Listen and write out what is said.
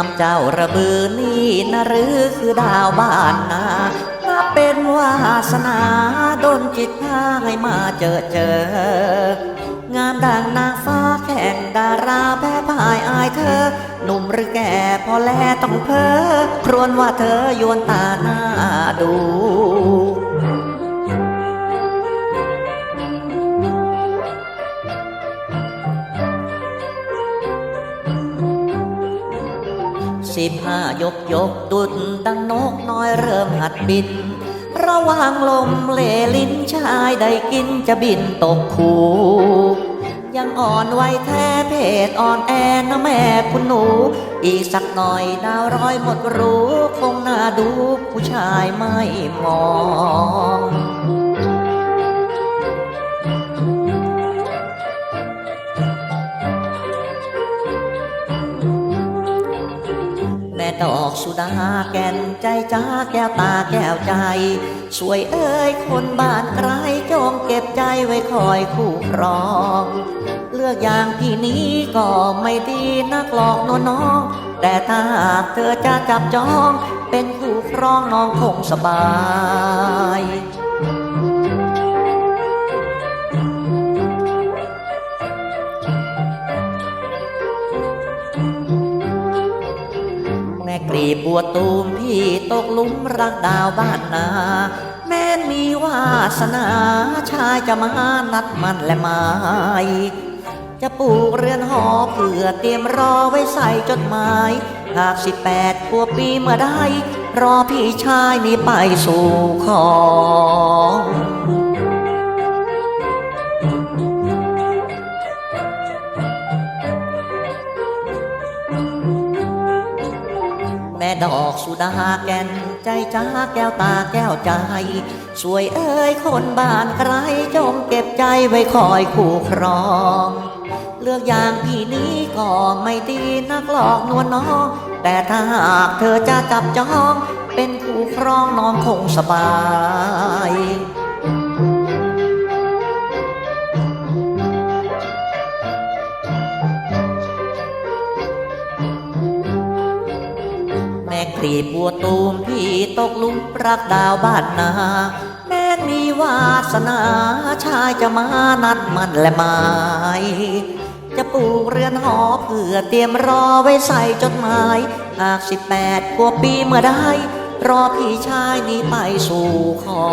ามเจ้าระบือนี่นะหรือคือดาวบ้านนานับเป็นวาสนาดนจิตพาให้มาเจอเจองามดังนางฟ้าแข่งดาราแพ้พายอายเธอ หนุ่มหรือแก่พอแลต้องเพ้อครวญว่าเธอยวนตาหน้าดู สิบห้ายกยกดุดดังนกน้อยเริ่มหัดบิน ระหว่างลมเลลิ้นชายได้กินจะบินตกคูยังอ่อนไวแท้เพศอ่อนแอนะแม่คุณหนู อีกสักหน่อยดาวร้อยหมดรู้ คงน่าดูผู้ชายไม่มอง ดอกสุดาแก่นใจจ้าแก้วตาแก้วใจ สวยเอ้ยคนบ้านไกลจงเก็บใจไว้คอยคู่ครอง เลือกอย่างพี่นี้ก็ไม่ดีนักหลอกน้องแต่ถ้าหากเธอจะจับจอง เป็นคู่ครองน้องคงสบาย ปีบัวตูมพี่ตกหลุมรักดาวบ้านนา แม้นมีวาสนาชายจะมานัดมันและไม้จะปลูกเรือนหอเพื่อเตรียมรอไว้ใส่จดหมายหากสิบแปดกว่าปีเมื่อไดรอพี่ชายนี้ไปสู่ขอ ดอกสุดาแก่นใจจ้าแก้วตาแก้วใจ สวยเอ้ยคนบ้านใครจงเก็บใจไว้คอยคู่ครอง เลือกอย่างพี่นี้ก็ไม่ดีนักหลอกนวลน้อง แต่ถ้าหากเธอจะจับจอง เป็นคู่ครองน้องคงสบาย กรีบบัวตูมพี่ตกหลุมรักดาวบ้านนา แม้มีวาสนาชายจะมานัดมันและไม้จะปลูกเรือนหอเพื่อเตรียมรอไว้ใส่จดหมายหากสิบแปดกว่าปีเมื่อได้ รอพี่ชายนี้ไปสู่ขอ